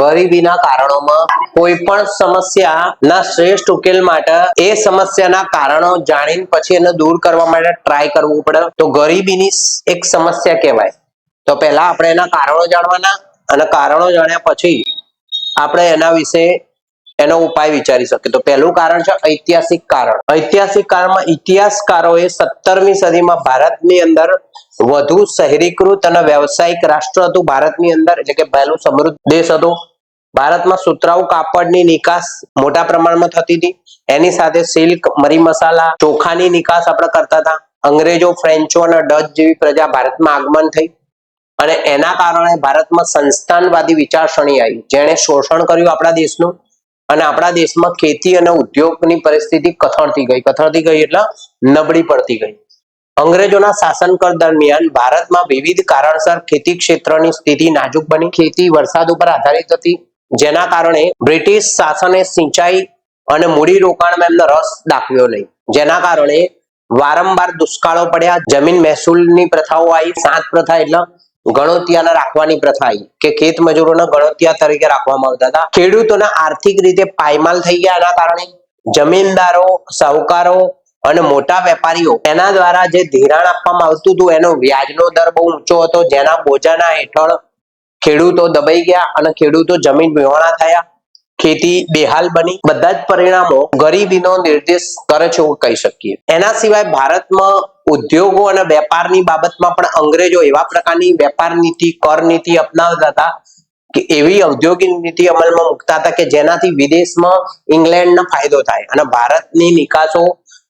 ગરીબીના કારણોમાં કોઈ પણ સમસ્યાના શ્રેષ્ઠ ઉકેલ માટે એ સમસ્યાના કારણો જાણીને પછી એને દૂર કરવા માટે ટ્રાય કરવું પડે. તો ગરીબીની એક સમસ્યા કહેવાય. તો પહેલા આપણે એના કારણો જાણવાના અને કારણો જાણ્યા પછી આપણે એના વિશે એનો ઉપાય વિચારી શકીએ તો પહેલું કારણ છે ઐતિહાસિક કારણ. ઐતિહાસિક કારણમાં ઇતિહાસકારોએ સત્તરમી સદીમાં ભારતની અંદર વધુ શહેરીકૃત અને વ્યવસાયિક રાષ્ટ્ર હતું. ભારતની અંદર એટલે કે પહેલું સમૃદ્ધ દેશ હતો. ભારતમાં સુતરાઉ કાપડની નિકાસ મોટા પ્રમાણમાં થતી હતી. એની સાથે સિલ્ક, મરી મસાલા, ચોખાની નિકાસ આપણે કરતા હતા. અંગ્રેજો, ફ્રેન્ચો અને ડચ જેવી પ્રજા ભારતમાં આગમન થઈ. અને એના કારણે ભારતમાં સંસ્થાનવાદી વિચારસરણી આવી. જેણે શોષણ કર્યું આપણા દેશનું. અને આપણા દેશમાં ખેતી અને ઉદ્યોગની પરિસ્થિતિ કથળતી ગઈ. કથળતી ગઈ એટલે નબળી પડતી ગઈ. અંગ્રેજોના શાસનકાળ દરમિયાન ભારતમાં વિવિધ કારણસર ખેતી ક્ષેત્રની સ્થિતિ નાજુક બની. ખેતી વરસાદ ઉપર આધારિત હતી, જેના કારણે બ્રિટિશ શાસને સિંચાઈ અને મૂડી રોકાણમાં એમનો રસ દાખવ્યો નહીં. જેના કારણે વારંવાર દુષ્કાળો પડ્યા, જમીન મહેસૂલની પ્રથાઓ આવી, સાત પ્રથા એટલે ગણોતિયાને રાખવાની પ્રથા કે ખેત મજૂરોના ગણોતિયા તરીકે રાખવામાં આવતા હતા. ખેડૂતોના આર્થિક રીતે પાયમાલ થઈ ગયા એના કારણે જમીનદારો, સાહુકારો અને મોટા વેપારીઓ એના દ્વારા જે ધિરાણ આપવામાં આવતું હતું, એનો વ્યાજનો દર બહુ ઊંચો હતો, જેના બોજાના હેઠળ ખેડૂતો દબાઈ ગયા અને ખેડૂતો જમીન વિહોણા થયા. ખેતી બેહાલ બની. બધા જ પરિણામો ગરીબીનો નિર્દેશ કરે છે એવું કહી શકીએ. એના સિવાય ભારતમાં ઉદ્યોગો અને વેપારની બાબતમાં પણ અંગ્રેજો એવા પ્રકારની વેપાર નીતિ, કર નીતિ અપનાવતા હતા કે એવી ઔદ્યોગિક નીતિ અમલમાં મૂકતા હતા કે જેનાથી વિદેશમાં ઇંગ્લેન્ડનો ફાયદો થાય. અને ભારતની નિકાસો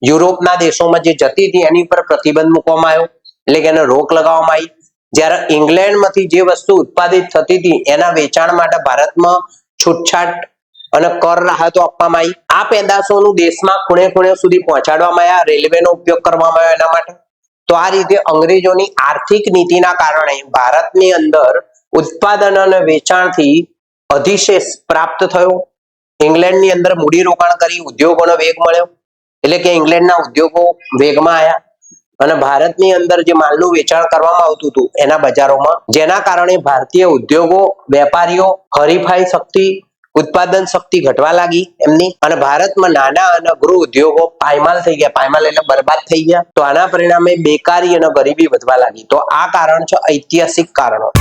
યુરોપના દેશોમાં જે જતી હતી એની પર પ્રતિબંધ મૂકવામાં આવ્યો. એટલે કે એને રોક લગાવવામાં આવી. જ્યારે ઇંગ્લેન્ડમાંથી જે વસ્તુ ઉત્પાદિત થતી હતી એના વેચાણ માટે ભારતમાં છૂટછાટ અને કર રાહતો આપવામાં આવી આ પેદાશોનું દેશમાં ખૂણે ખૂણે સુધી પહોંચાડવામાં આવ્યા રેલવેનો ઉપયોગ કરવામાં આવ્યો એના માટે. તો આ રીતે અંગ્રેજોની આર્થિક નીતિના કારણે ભારતની અંદર ઉત્પાદન અને વેચાણથી અધિશેષ પ્રાપ્ત થયો. ઇંગ્લેન્ડની અંદર મૂડી રોકાણ કરી, ઉદ્યોગોનો વેગ મળ્યો. એટલે કે ઇંગ્લેન્ડના ઉદ્યોગો વેગમાં આવ્યા અને ભારતની અંદર જે માલનું વેચાણ કરવામાં આવતું હતું એના બજારોમાં, જેના કારણે ભારતીય ઉદ્યોગો, વેપારીઓ, હરીફાઈ શક્તિ ઉત્પાદન શક્તિ ઘટવા લાગી એમની. અને ભારતમાં નાના અને ગૃહ ઉદ્યોગો પાયમાલ થઈ ગયા. પાયમાલ એટલે બરબાદ થઈ ગયા. તો આના પરિણામે બેકારી અને ગરીબી વધવા લાગી. તો આ કારણ છે ઐતિહાસિક કારણો.